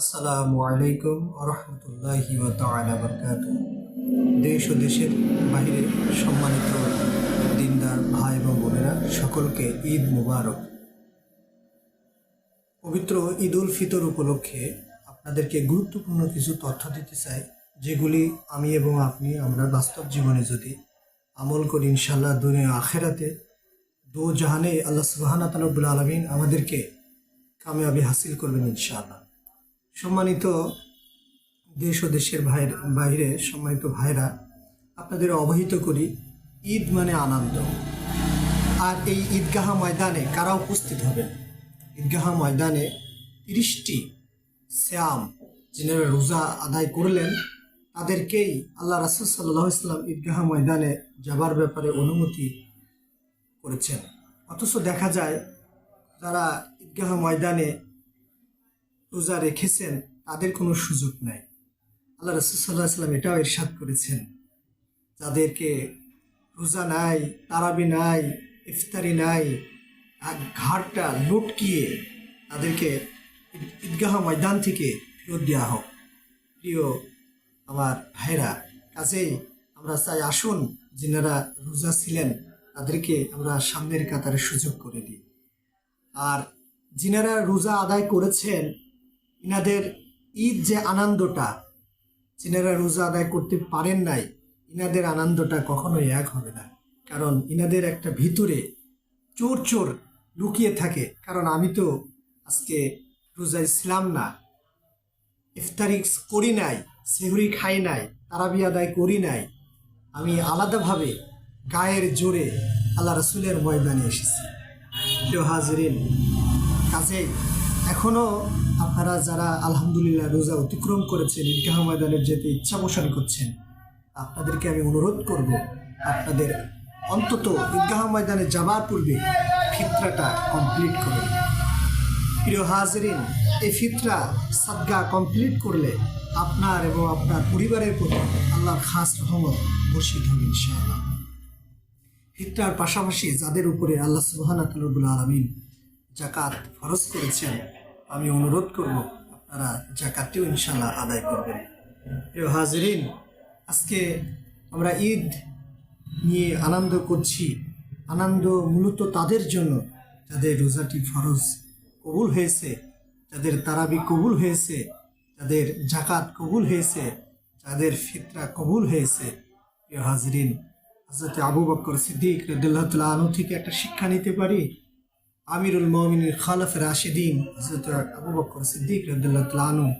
আসসালামু আলাইকুম রহমতুল্লাহি দেশ ও দেশের বাইরে সম্মানিত দিনদার ভাই এবং বোনেরা, সকলকে ঈদ মুবারক। পবিত্র ঈদ উল ফিতর উপলক্ষে আপনাদেরকে গুরুত্বপূর্ণ কিছু তথ্য দিতে চাই, যেগুলি আমি এবং আপনি, আমরা বাস্তব জীবনে যদি আমল করি ইনশাল্লাহ দুনিয়া আখেরাতে দু জাহানে আল্লাহ সুবাহানা তালবুল আলমিন আমাদেরকে কামিয়াবি হাসিল করবেন ইনশাআল্লাহ। সম্মানিত দেশ ও দেশের ভাইয়ের বাইরে সম্মানিত ভাইরা, আপনাদের অবহিত করি ঈদ মানে আনন্দ। আর এই ঈদগাহ ময়দানে কারা উপস্থিত হবেন? ঈদগাহ ময়দানে তিরিশটি শ্যাম যিনারা রোজা আদায় করলেন, তাদেরকেই আল্লাহ রাসুল সাল্লাহ ইসলাম ঈদগাহ ময়দানে যাবার ব্যাপারে অনুমতি করেছেন। অথচ দেখা যায়, যারা ঈদগাহ ময়দানে রোজা রেখেছেন, তাদের কোনো সুযোগ নাই। আল্লাহ রসুল্লাহ সাল্লাম এটাও ইরশাদ করেছেন, যাদেরকে রোজা নাই, তারাবি নাই, ইফতারি নাই, আর ঘাটটা লুটকিয়ে তাদেরকে ঈদগাহ ময়দান থেকে ফেরত দেওয়া হোক। প্রিয় আমার ভাইরা কাজেই আমরা চাই আসুন যিনারা রোজা ছিলেন, তাদেরকে আমরা সামনের কাতারে সুযোগ করে দিই। আর যিনারা রোজা আদায় করেছেন ইনাদের ঈদ যে আনন্দটা যিনারা রোজা আদায় করতে পারেন নাই, ইনাদের আনন্দটা কখনোই এক হবে না। কারণ ইনাদের একটা ভিতরে চোর চোর লুকিয়ে থাকে। কারণ আমি তো আজকে রোজা ইসলাম না, ইফতারি করি নাই, সেহুরি খাই নাই, তারাবি আদায় করি নাই। আমি আলাদাভাবে গায়ের জোরে আল্লাহ রসুলের ময়দানে এসেছি। প্রিয় হাজরিন এখনও আপনারা যারা আলহামদুলিল্লাহ রোজা অতিক্রম করেছেন ঈদগাহ ময়দানে যেতে ইচ্ছা পোষণ করছেন, আপনাদেরকে আমি অনুরোধ করব, আপনাদের অন্তত ঈদগাহ ময়দানে যাবার পূর্বে ফিতরাটা কমপ্লিট করুন। প্রিয় হাজরিন, এই ফিতরা সাদগা কমপ্লিট করলে আপনার এবং আপনার পরিবারের প্রতি আল্লাহর খাস রহমত বর্ষিত হবে ইনশাআল্লাহ। ফিতরার পাশাপাশি যাদের উপরে আল্লাহ সুবহানা তালুবুল আলমিন জাকাত ফরজ করেছেন আমি অনুরোধ করব আপনারা জাকাতটিও ইনশাল্লাহ আদায় করবেন। প্রিয় হাজরিন, আজকে আমরা ঈদ নিয়ে আনন্দ করছি। আনন্দ মূলত তাদের জন্য, যাদের রোজাটি ফরজ কবুল হয়েছে, যাদের তারাবি কবুল হয়েছে, যাদের জাকাত কবুল হয়েছে, যাদের ফিতরা কবুল হয়েছে। প্রিয় হাজরিন হজরত আবু বকর সিদ্দিক রদুল্লাহ থেকে একটা শিক্ষা নিতে পারি? আমিরুল মমিনের খালফ রাশেদিন আবু বকর সিদ্দিক রদুল্লাহ তাল্লাহ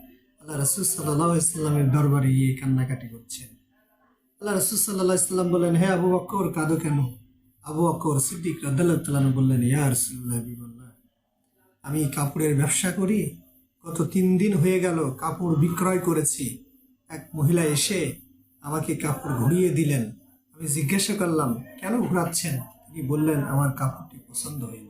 আল্লাহ রসুল সাল্লাহ ইসলামের দরবারে গিয়ে কান্নাকাটি করছেন। আল্লাহ রসুল সাল্লাহ ইসলাম বললেন, হে আবু বকর, কাঁদো কেন? আবু বকর সিদ্দিক রদুল্লাহ তাল্লাহ বললেন, ইয়া রসুল্লাহ আমি কাপড়ের ব্যবসা করি, গত তিন দিন হয়ে গেল, কাপড় বিক্রয় করেছি। এক মহিলা এসে আমাকে কাপড় ঘুরিয়ে দিলেন। আমি জিজ্ঞাসা করলাম, কেন ঘোরাচ্ছেন? তিনি বললেন, আমার কাপড়টি পছন্দ হইল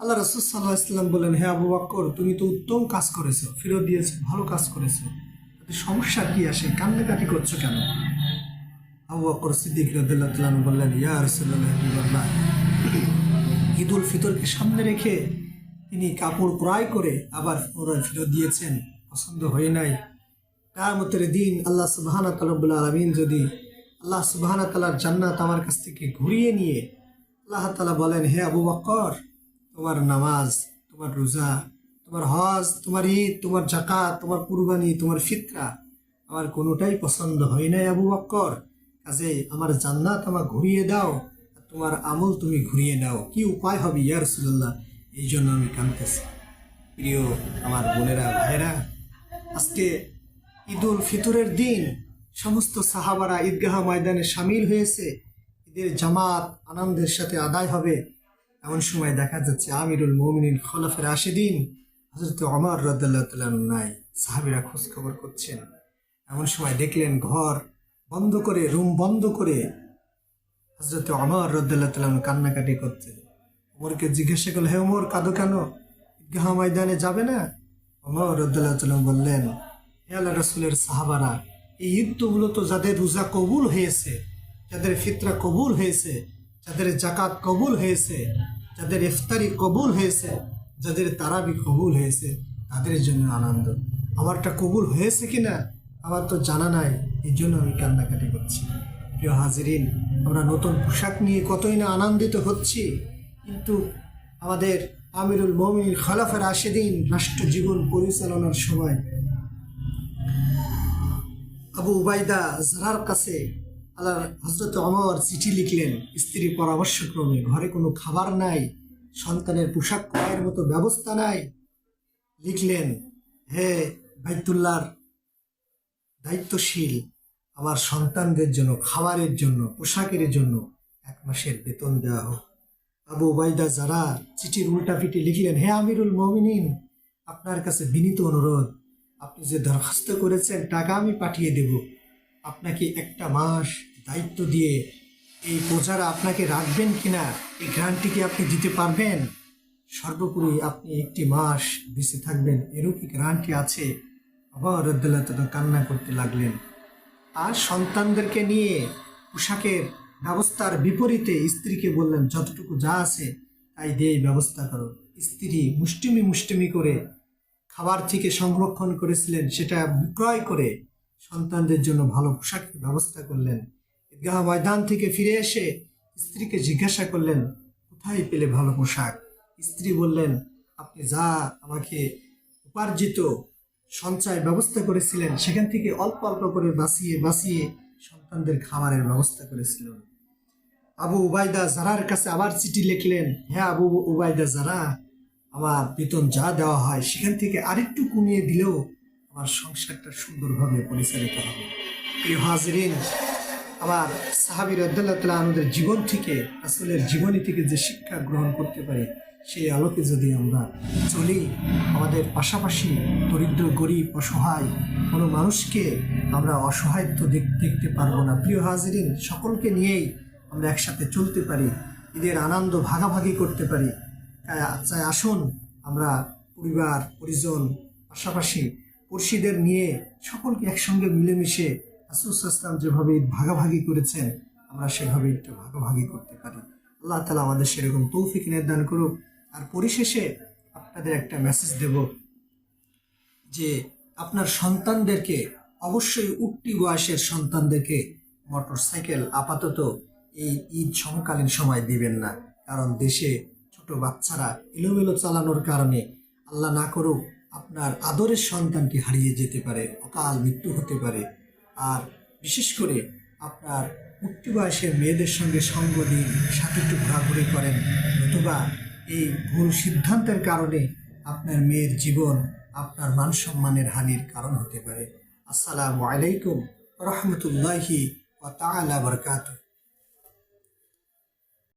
আল্লাহ রসুল সাল্লাহ ইসলাম বললেন, হে আবু বক্কর তুমি তো উত্তম কাজ করেছ, ফেরত দিয়েছ, ভালো কাজ করেছ। সমস্যা কি আসে? কান্নাকাটি করছ কেন? আবু বক্কর সিদ্দিক রদুল্লাহ বললেন, ইয়া রসুল্লাহ ঈদ উল ফিতরকে সামনে রেখে তিনি কাপড় ক্রয় করে আবার পুনরায় ফেরত দিয়েছেন, পছন্দ হয়ে নাই। কামতের দিন আল্লাহ সুবাহানা তালবুল্লা আলমিন যদি আল্লাহ সুবাহানা তালার জান্নাত আমার কাছ থেকে ঘুরিয়ে নিয়ে, আল্লাহ তালা বলেন, হে আবু বক্কর তোমার নামাজ, তোমার রোজা, তোমার হজ, তোমার ঈদ, তোমার জাকাত তোমার কুরবানি, তোমার ফিতরা আমার কোনোটাই পছন্দ হয় নাই আবু বক্কর। কাজে আমার জান্নাত আমার ঘুরিয়ে দাও তোমার আমল তুমি ঘুরিয়ে নাও। কি উপায় হবে ইয়া রসুল্লাহ এই জন্য আমি কাঁদতেছি। প্রিয় আমার বোনেরা ভাইরা আজকে ঈদুল ফিতরের দিন সমস্ত সাহাবারা ঈদগাহ ময়দানে সামিল হয়েছে। ঈদের জামাত আনন্দের সাথে আদায় হবে। এমন সময় দেখা যাচ্ছে আমিরুল মমিনিন খলফের আশেদিন হজরত অমর রদুল্লাহ নাই। সাহাবিরা খোঁজ খবর করছেন। এমন সময় দেখলেন ঘর বন্ধ করে, রুম বন্ধ করে হজরত অমর রদুল্লাহ তালাম কান্নাকাটি করতে ওমরকে জিজ্ঞাসা করল, হে ওমর, কাঁদো কেন? ঈদগাহ ময়দানে যাবে না? অমর রদুল্লাহ তালাম বললেন, হে আল্লাহ রসুলের সাহাবারা, এই ঈদ তো মূলত যাদের রোজা কবুল হয়েছে, যাদের ফিতরা কবুল হয়েছে, যাদের জাকাত কবুল হয়েছে যাদের ইফতারি কবুল হয়েছে, যাদের তারাবি কবুল হয়েছে, তাদের জন্য আনন্দ। আমারটা কবুল হয়েছে কি না আমার তো জানা নাই এই জন্য আমি কান্নাকাটি করছি। প্রিয় হাজিরিন, আমরা নতুন পোশাক নিয়ে কতই না আনন্দিত হচ্ছি, কিন্তু আমাদের আমিরুল মমিন খলাফের আশেদিন রাষ্ট্র জীবন পরিচালনার সময় আবু উবাইদা জারার কাছে আল্লাহ হজরত অমর চিঠি লিখলেন, স্ত্রী পরামর্শক্রমে ঘরে কোনো খাবার নাই, সন্তানের পোশাক ক্রয়ের মতো ব্যবস্থা নাই। লিখলেন, হে বাইতুল্লাহর দায়িত্বশীল, আমার সন্তানদের জন্য, খাবারের জন্য, পোশাকের জন্য এক মাসের বেতন দেওয়া হোক। আবু উবাইদা যারা চিঠির উল্টাপিটি লিখলেন, হে আমিরুল মমিনিন, আপনার কাছে বিনীত অনুরোধ, আপনি যে দরখাস্ত করেছেন, টাকা আমি পাঠিয়ে দেব। আপনাকে একটা মাস দায়িত্ব দিয়ে এই প্রজারা আপনাকে রাখবেন কিনা, এই গ্রান্টটি কি আপনি দিতে পারবেন? সর্বোপরি আপনি একটি মাস বেঁচে থাকবেন এরও কি গ্রান্টি আছে? আবার রদ্দুল্লাহ তখন কান্না করতে লাগলেন। আর সন্তানদেরকে নিয়ে পোশাকের ব্যবস্থার বিপরীতে স্ত্রীকে বললেন, যতটুকু যা আছে, তাই দিয়ে ব্যবস্থা করো। স্ত্রী মুষ্টিমি মুষ্টিমি করে খাবার থেকে সংরক্ষণ করেছিলেন, সেটা বিক্রয় করে সন্তানদের জন্য ভালো পোশাকের ব্যবস্থা করলেন। ঈদগাহ ময়দান থেকে ফিরে এসে স্ত্রীকে জিজ্ঞাসা করলেন, কোথায় পেলে ভালো পোশাক? স্ত্রী বললেন, আপনি যা আমাকে উপার্জিত সঞ্চয় ব্যবস্থা করেছিলেন, সেখান থেকে অল্প অল্প করে বাঁচিয়ে বাঁচিয়ে সন্তানদের খাবারের ব্যবস্থা করেছিলেন। আবু উবাইদা জারার কাছে আবার চিঠি লিখলেন হ্যাঁ আবু উবায়দা জারা, আমার বেতন যা দেওয়া হয়, সেখান থেকে আরেকটু কমিয়ে দিলেও আমার সংসারটা সুন্দরভাবে পরিচালিত হবে। প্রিয় হাজরিন, আমার সাহাবির আব্দুল্লাহ তালা আমাদের জীবন থেকে আসলের জীবনী থেকে যে শিক্ষা গ্রহণ করতে পারি, সেই আলোকে যদি আমরা চলি, আমাদের পাশাপাশি দরিদ্র, গরিব, অসহায়, কোনো মানুষকে আমরা অসহায়ত্ব দেখ- দেখতে পারব না। প্রিয় হাজিরিন, সকলকে নিয়েই আমরা একসাথে চলতে পারি, ঈদের আনন্দ ভাগাভাগি করতে পারি। আসুন, আমরা পরিবার, পরিজন, পাশাপাশি পড়শিদের নিয়ে সকলকে একসঙ্গে মিলেমিশে আসুসাল্লাম যেভাবে ভাগাভাগি করেছেন, আমরা সেভাবে একটু ভাগাভাগি করতে পারি। আল্লাহ তালা আমাদের সেরকম তৌফিক নির্দান করুক। আর পরিশেষে আপনাদের একটা মেসেজ দেব যে আপনার সন্তানদেরকে, অবশ্যই উঠতি বয়সের সন্তানদেরকে মোটর সাইকেল আপাতত এই ঈদ সমকালীন সময় দিবেন না। কারণ দেশে ছোট বাচ্চারা এলোমেলো চালানোর কারণে আল্লাহ না করুক আপনার আদরের সন্তানটি হারিয়ে যেতে পারে, অকাল মৃত্যু হতে পারে। আর বিশেষ করে আপনার উঠতি বয়সের মেয়েদের সঙ্গে সঙ্গ দিন সাথে একটু ঘোরাঘুরি করেন, নতুবা এই ভুল সিদ্ধান্তের কারণে আপনার মেয়ের জীবন আপনার মান সম্মানের হানির কারণ হতে পারে। আসসালামু আলাইকুম রহমতুল্লাহি ওয়া তাআলা বারাকাতুহু।